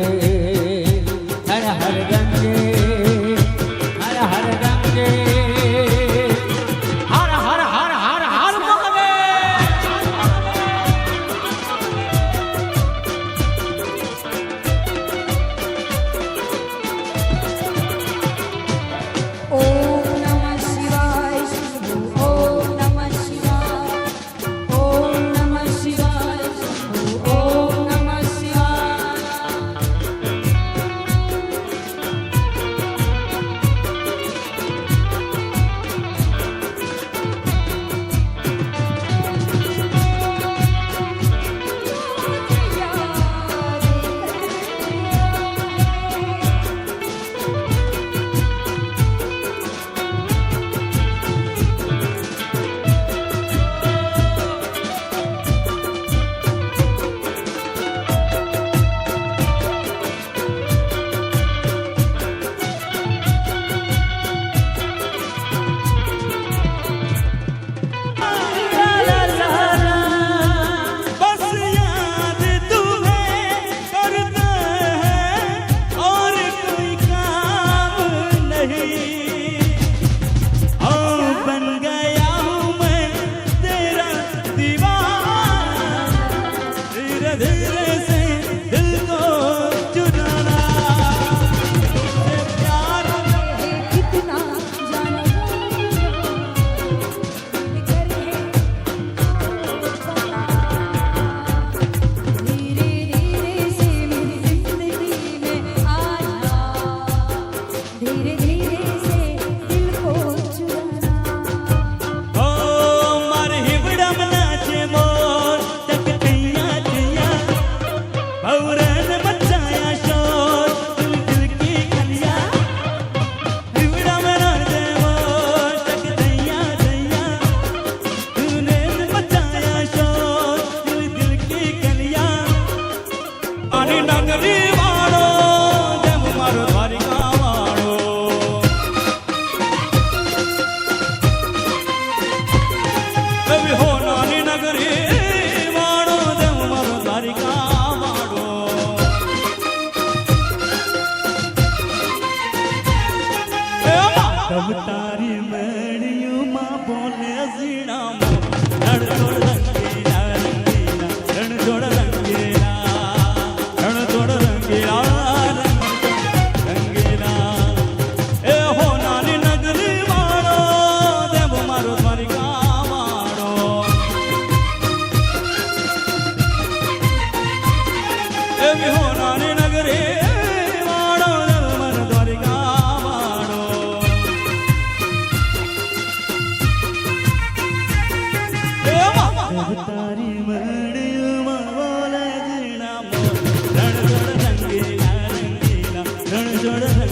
লাগে અવતારી મેળ્યું માં બોલે ઝીણામાં. llorar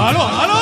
¡Aló, aló!